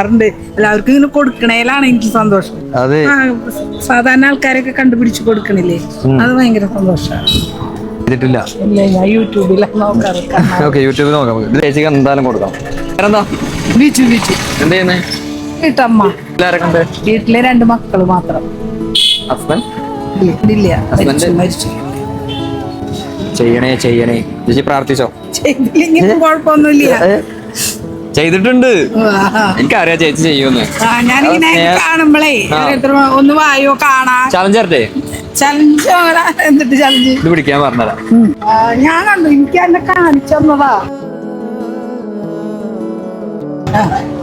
കാണാറുണ്ട് എല്ലാവർക്കും ഇങ്ങനെ കൊടുക്കണേലാണ് എനിക്ക് സന്തോഷം. സാധാരണ ആൾക്കാരൊക്കെ കണ്ടുപിടിച്ച് കൊടുക്കണില്ലേ? അത് ഭയങ്കര സന്തോഷമാണ് യൂട്യൂബിൽ യൂട്യൂബിൽ നോക്കാം നമുക്ക്. ചേച്ചിക്ക് എന്തായാലും കൊടുക്കാം. വേറെന്താ? ബീച്ചു ബീച്ചു. എന്താ ചെയ്യുന്നേ? വീട്ടമ്മ വീട്ടിലെ രണ്ട് മക്കൾ മാത്രം. ചെയ്യണേ ചെയ്യണേ. ചേച്ചി പ്രാർത്ഥിച്ചോ? ചെയ്തില്ലെങ്കിൽ കുഴപ്പമൊന്നുമില്ല. ചെയ്തിട്ടുണ്ട്. എനിക്കറിയാ ചേച്ചി ചെയ്യുമെന്ന്. ഞാനിങ്ങനെ ഒന്ന് വായോ കാണാ. ചലഞ്ച് തരട്ടെ ചലഞ്ച് എന്നിട്ട് ചലഞ്ച്? ഇത് പിടിക്കാൻ പറഞ്ഞതാ ഞാൻ കണ്ടു. എനിക്ക് എന്നെ കാണിച്ചു തന്നതാ.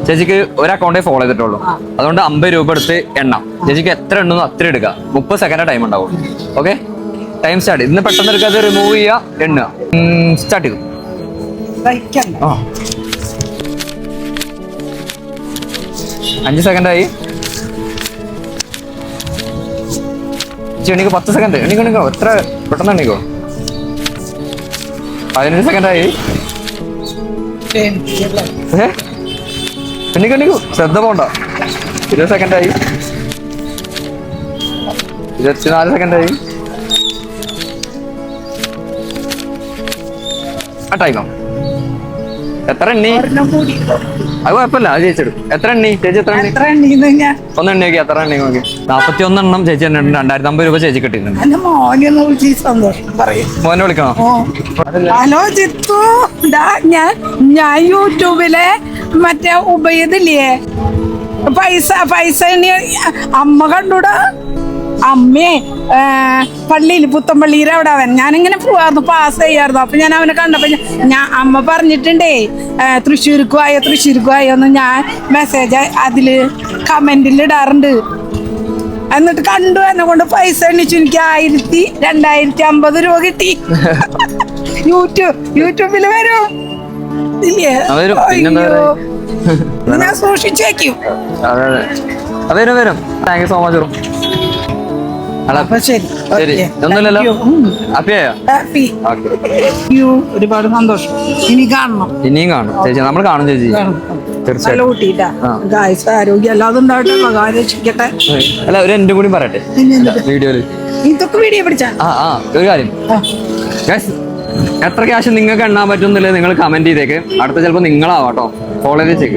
ചേച്ചിക്ക് ഒരു അക്കൗണ്ടേ ഫോളോ ചെയ്തിട്ടുള്ളൂ. അതുകൊണ്ട് അമ്പത് രൂപ എടുത്ത് എണ്ണ. ചേച്ചിക്ക് എത്ര എണ്ണോ അത്ര എടുക്കുക മുപ്പത് സെക്കൻഡ് ടൈം ഉണ്ടാവും. ഓക്കെ ടൈം സ്റ്റാർട്ട് ഇന്ന് പെട്ടെന്ന് എടുക്കാതെ റിമൂവ് ചെയ്യുക എണ്ണ സ്റ്റാർട്ട് ചെയ്തു. ആ. അഞ്ച് സെക്കൻഡായി എണീക്കോ പത്ത് സെക്കൻഡ് എണീക്കോ എണീക്കോ. എത്ര പെട്ടെന്ന് എണീക്കോ? പതിനഞ്ച് സെക്കൻഡായി എണീക്കോ എണീക്കോ. ശ്രദ്ധ പോണ്ട. ഇരുപത് സെക്കൻഡായി ഇരുപത്തിനാല് സെക്കൻഡായി ആ ടൈമോ എത്ര എണ്ണി? അത് കുഴപ്പമില്ല അത് ചേച്ചി എടുക്കും എത്ര എണ്ണി? ചേച്ചി എത്ര എണ്ണി? എത്ര എണ്ണീന്ന് ഞാൻ? ഒന്ന് എണ്ണി നോക്കി എത്ര എണ്ണി നോക്കി നാപ്പത്തി ഒന്നെണ്ണം ചേച്ചി എണ്ണ രണ്ടായിരത്തി അമ്പത് രൂപ ചേച്ചി കിട്ടിയിട്ടുണ്ട്. എന്റെ മോനെ വിളിച്ച് ഈ സന്തോഷം പറയും. മോനെ വിളിക്കണോ? ഓ. ഹലോ ജിത്തു. ദാ ഞാൻ ഞാൻ യൂട്യൂബിലെ മറ്റേ ഉപയോഗില്ലേ പൈസ പൈസ എണ്ണി അമ്മ കണ്ടൂടാ? അമ്മേ പള്ളിയിൽ പുത്തമ്പള്ളിയിൽ അവിടെ അവൻ. ഞാനിങ്ങനെ പോവായിരുന്നു പാസ് ചെയ്യായിരുന്നു അപ്പൊ ഞാൻ അവനെ കണ്ടപ്പോ ഞാൻ- അമ്മ പറഞ്ഞിട്ടുണ്ടേ തൃശ്ശൂർക്ക് പോയോ തൃശ്ശൂർക്ക് പോയോ എന്ന് ഞാൻ മെസ്സേജ് അതിൽ കമന്റിൽ ഇടാറുണ്ട്. എന്നിട്ട് കണ്ടു എന്നെ കൊണ്ട് പൈസ എണ്ണിച്ചു. എനിക്ക് ആയിരത്തി രണ്ടായിരത്തി അമ്പത് രൂപ കിട്ടി. യൂട്യൂബ് യൂട്യൂബിൽ വരും. ഇല്ലേ? ഞാൻ സൂക്ഷിച്ചു വെക്കും അതെ. അതെ വരും വരും. താങ്ക് യു സോ മച്ച് ശരി. ഒന്നുമില്ലല്ലോ. ഹാപ്പിയായോ. ഓക്കെ ഒരുപാട് സന്തോഷം. ഇനി കാണണം. ഇനിയും കാണും. ചേച്ചി നമ്മൾ കാണും ചേച്ചി. അല്ല ഒരു എന്റെ കൂടി പറയട്ടെ. വീഡിയോയിൽ ഇതൊക്കെ വീഡിയോ പിടിച്ചാ? ആ ആ ഒരു കാര്യം. എത്ര ക്യാഷ് നിങ്ങൾക്ക് എണ്ണാൻ പറ്റുന്നില്ലേ നിങ്ങൾ കമന്റ് ചെയ്തേക്ക്. അടുത്ത ചിലപ്പോൾ നിങ്ങളാവാട്ടോ ഫോളോ ചെയ്തേക്ക്.